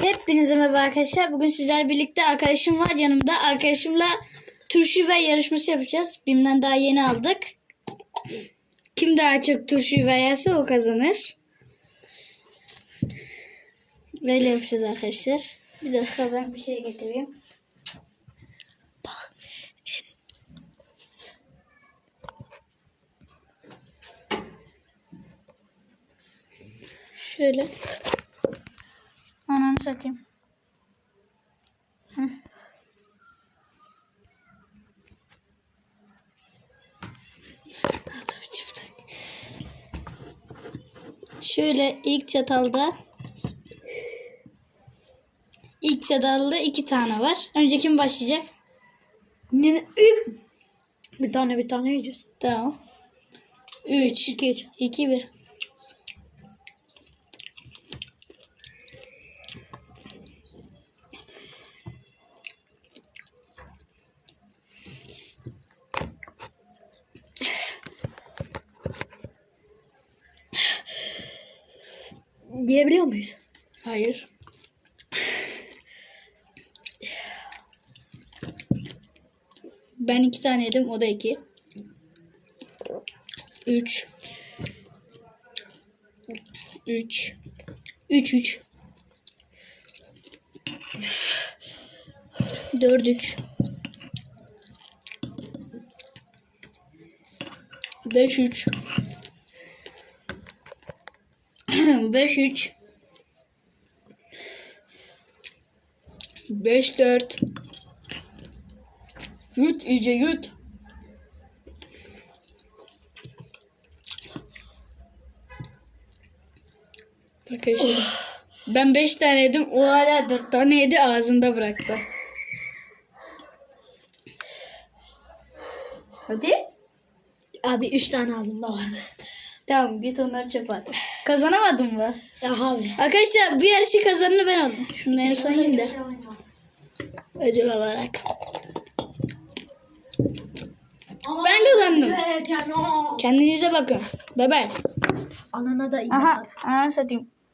Hepinize merhaba arkadaşlar. Bugün sizlerle birlikte arkadaşım var yanımda. Arkadaşımla turşu ve yarışması yapacağız. Bim'den daha yeni aldık. Kim daha çok turşu ve yerse o kazanır. Böyle yapacağız arkadaşlar. Bir dakika ben bir şey getireyim. Şöyle. Ananı satayım. Şöyle ilk çatalda ilk çatalda iki tane var. Önce kim başlayacak? İlk bir tane bir tane yiyeceğiz. Tamam. 3 İki üç. 2 1 Yiyebiliyor muyuz? Hayır. Ben iki tane yedim. O da iki. Üç. Üç. Üç üç. Dört üç. Beş üç. Beş üç. 5 4 Yut iyice yut. Arkadaşlar ben 5 tane yedim. O hala 4 tane yedi ağzında bıraktı. Hadi. Abi üç tane ağzımda vardı. Tamam git onları çöpe at. Kazanamadın mı? Ya abi. Arkadaşlar bu yarışı kazanını ben oldum. Şunu en son yiyeyim de. Ödül olarak. Ben kazandım. Vereceğim. Kendinize bakın. Bye bye. Anana da iyi. Aha, ananı satayım.